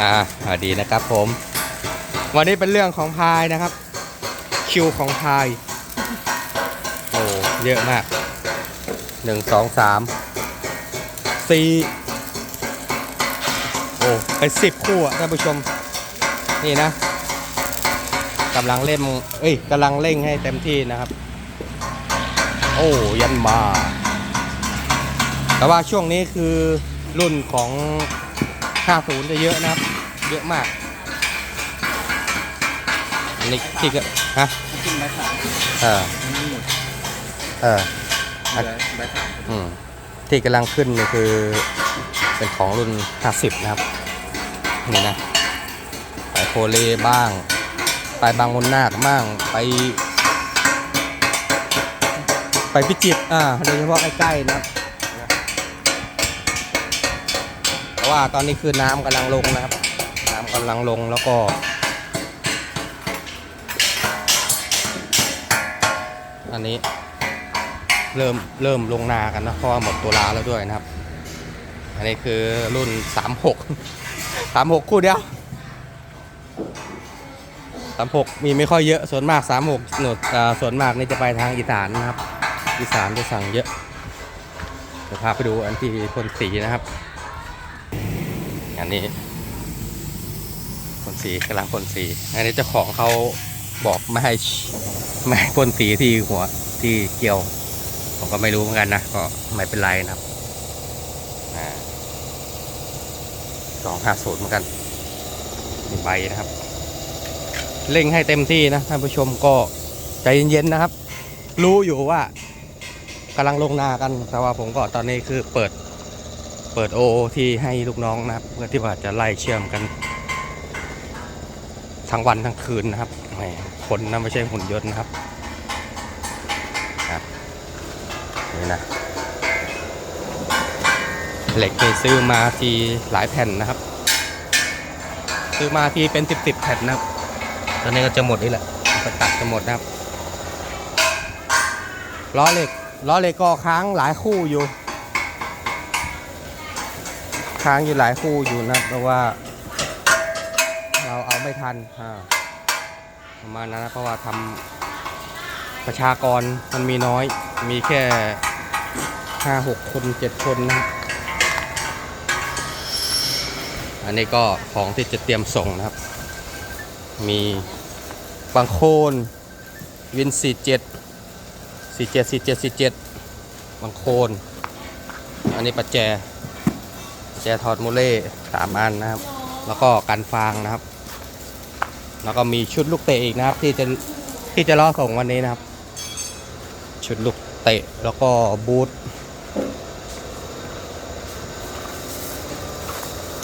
อ่าสวัสดีนะครับผม วันนี้เป็นเรื่องของพายนะครับ คิวของพาย โอ้เยอะมากหนึ่งสองสามสี่โอ้เป็นสิบคู่อะท่านผู้ชม นี่นะกำลังเล่มเอ้ยกำลังเร่งให้เต็มที่นะครับ โอ้ยันมา แต่ว่าช่วงนี้คือรุ่นของ 50จะเยอะนะครับ เยอะมาก อันนี้ที่ก็ฮะจริงใบสามเออมันหมดเออใบใบสามอืมที่กำลังขึ้นนี่คือ เป็นของรุ่น 50 นะครับ นี่นะไปโคเลบ้าง ไปบางมนนาคบ้าง ไป ไปพิจิตรอ่า โดยเฉพาะใกล้ๆนะครับ ว่าตอนนี้คือน้ำกำลังลงนะครับ น้ำกำลังลงแล้วก็ อันนี้เริ่มเริ่มลงนากันนะเพราะว่าหมดตัวลาแล้วด้วยนะครับ อันนี้คือรุ่น 36 36 คู่เดียว36 มีไม่ค่อยเยอะส่วนมาก 36หนุดอ่าส่วนมากนี่จะไปทางอีสานนะครับ อีสานจะสั่งเยอะเดี๋ยวพาไปดูอันที่พ่นสีนะครับ นนี้พ่นสีกำลังพ่นสี อันนี้เจ้าของเขาบอกไม่ให้ไม่ให้พ่นสีที่หัวที่เกี่ยว ผมก็ไม่รู้เหมือนกันนะก็ไม่เป็นไรนะครับสองห้าศูนย์เหมือนกันมีใบนะครับ เร่งให้เต็มที่นะท่านผู้ชมก็ใจเย็นๆนะครับ รู้อยู่ว่ากำลังลงนากันแต่ว่าผมก็ตอนนี้คือเปิด เปิดโอที่ให้ลูกน้องนะครับ เพื่อที่ว่าจะไล่เชื่อมกัน ทั้งวันทั้งคืนนะครับแหมคนนะไม่ใช่หุ่นยนต์นะครับนี่นะเหล็กนี่ซื้อมาทีหลายแผ่นนะครับ ซื้อมาทีเป็นสิบสิบแผ่นนะครับ ตอนนี้ก็จะหมดนี่แหละก็ตัดจะหมดนะครับล้อเหล็กล้อเหล็กก็ค้างหลายคู่อยู่ ค้างอยู่หลายคู่อยู่นะเพราะว่า เราเอาไม่ทันประมาณนั้นนะเพราะว่าทำประชากรมันมีน้อย มีแค่ห้าหกคนเจ็ดคนนะอันนี้ก็ของที่จะเตรียมส่งนะครับ มีบางโคนวิน 47 47 47 47บางโคน อันนี้ประแจ แจถอดโมเล่สามอันนะครับ แล้วก็กันฟางนะครับ แล้วก็มีชุดลูกเตะอีกนะครับ ที่จะที่จะล้อส่งวันนี้นะครับ ชุดลูกเตะแล้วก็บูท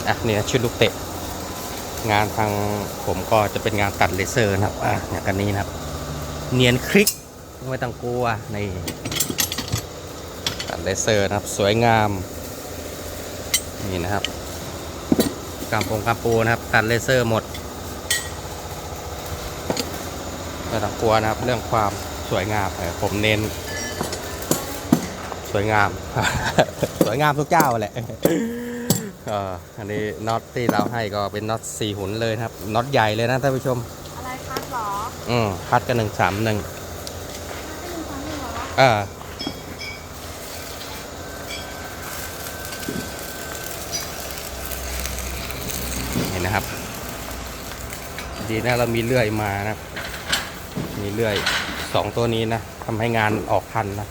อะเนี่ยชุดลูกเตะ งานทางผมก็จะเป็นงานตัดเลเซอร์นะครับอะอย่างกันนี้นะครับ เนียนคลิกไม่ต้องกลัวนี่ตัดเลเซอร์นะครับ สวยงาม นี่นะครับกำปงกำปูนะครับตัดเลเซอร์หมดไม่ต้องกลัวนะครับ เรื่องความสวยงามเออผมเน้น สวยงาม สวยงามทุกเจ้าแหละเอ่ออันนี้น็อตที่เราให้ก็เป็นน็อตสี่หุ่นเลยนะครับน็อตใหญ่เลยนะท่านผู้ชม อะไรคัดหรอ อืมพัดกันหนึ่งสามหนึ่งให้ดูฟังหนึ่งเหรอเออเห็น นะครับ ดีนะเรามีเลื่อยมานะครับ มีเลื่อยสองตัวนี้นะทำให้งานออกทันนะ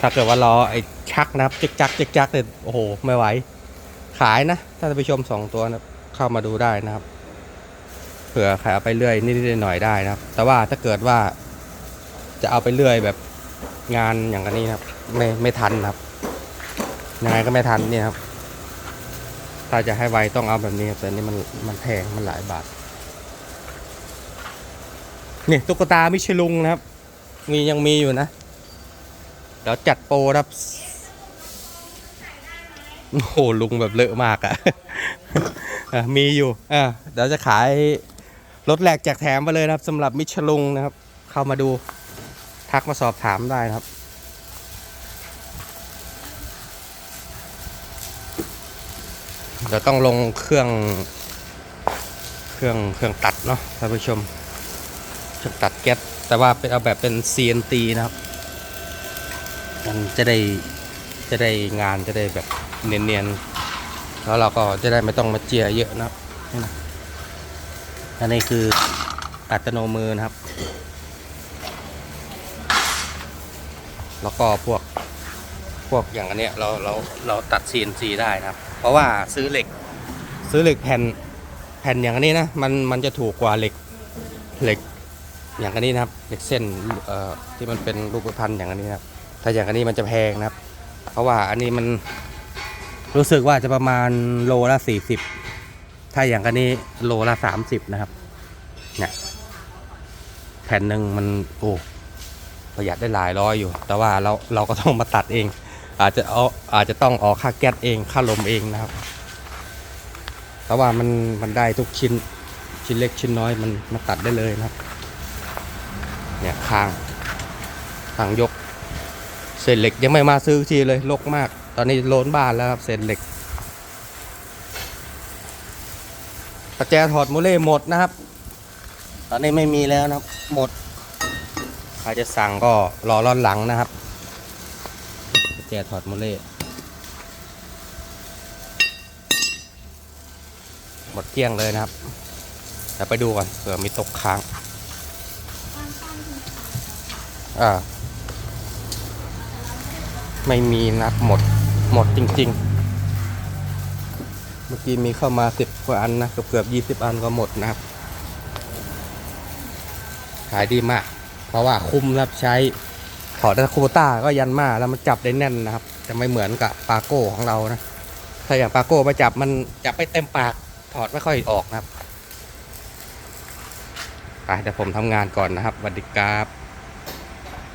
ถ้าเกิดว่ารอไอ้ชักนะครับจิกจักจิกจักเนี่ยโอ้โหไม่ไหว ขายนะถ้าท่านผู้ชมสองตัวนะเข้ามาดูได้นะครับเผื่อใครเอาไปเรื่อยนิดๆหน่อยๆได้นะครับ แต่ว่าถ้าเกิดว่าจะเอาไปเรื่อยแบบงานอย่างนี้นะครับ ไม่ไม่ทันนะครับยังไงก็ไม่ทันเนี่ยครับ ถ้าจะให้ไวต้องเอาแบบนี้แต่นี่มันมันแพงมันหลายบาทนี่ตุ๊กตามิชลุงนะครับ มียังมีอยู่นะเดี๋ยวจัดโปรครับโอ้โหลุงแบบเลอะมากอะอะมีอยู่อะเดี๋ยวจะขายรถแรกแจกแถมไปเลยนะครับสำหรับมิชลุงนะครับ เข้ามาดูทักมาสอบถามได้นะครับ เดี๋ยวต้องลงเครื่อง เครื่องเครื่องตัดเนาะท่านผู้ชมเครื่องตัดแก๊สแต่ว่าเป็นเอาแบบเป็น CNT นะครับมันจะได้จะได้งานจะได้แบบเนียนๆแล้วเราก็จะได้ไม่ต้องมาเจียเยอะนะครับอันนี้คืออัตโนมือนะครับ แล้วก็พวกพวกอย่างอันเนี้ยเราเราเราตัด CNC ได้นะครับ เพราะว่าซื้อเหล็ก ซื้อเหล็กแผ่นแผ่นอย่างนี้นะมันมันจะถูกกว่าเหล็กเหล็กอย่างนี้นะครับเหล็กเส้นเอ่อที่มันเป็นรูปพันธ์อย่างนี้นะครับถ้าอย่างนี้มันจะแพงนะครับ เพราะว่าอันนี้มันรู้สึกว่าจะประมาณโลละ40ถ้าอย่างอันนี้โลละ30นะครับเนี่ยแผ่นหนึ่งมันโอ้ประหยัดได้หลายร้อยอยู่ แต่ว่าเราเราก็ต้องมาตัดเอง อาจจะเอาอาจจะต้องออกค่าแก๊สเองค่าลมเองนะครับแต่ว่ามันมันได้ทุกชิ้นชิ้นเล็กชิ้นน้อยมันมาตัดได้เลยนะครับ เนี่ยคางคางยกเศษเหล็กยังไม่มาซื้อทีเลยลกมาก ตอนนี้โลนบ้านแล้วครับเศษเหล็กประแจถอดมูเล่หมดนะครับ ตอนนี้ไม่มีแล้วนะครับหมด ใครจะสั่งก็รอรอนหลังนะครับ จถอดมูเล่หมดเกลี้ยงเลยนะครับเดี๋ยวไปดูก่อนเผื่อมีตกค้าง อ่า ไม่มีนับหมดหมดจริง ๆ เมื่อกี้มีเข้ามาสิบกว่าอันนะเกือบเกือบยี่สิบอันก็หมดนะครับ ขายดีมาก เพราะว่าคุ้มรับใช้ อดแต่คูบต้าก็ยันมาแล้วมันจับได้แน่นนะครับ จะไม่เหมือนกับปาโก้ของเรานะ ถ้าอย่างปาโก้ไปจับมันจับไม่เต็มปาก ถอดไม่ค่อยออกนะครับไปเดี๋ยวผมทำงานก่อนนะครับสวัสดีครับ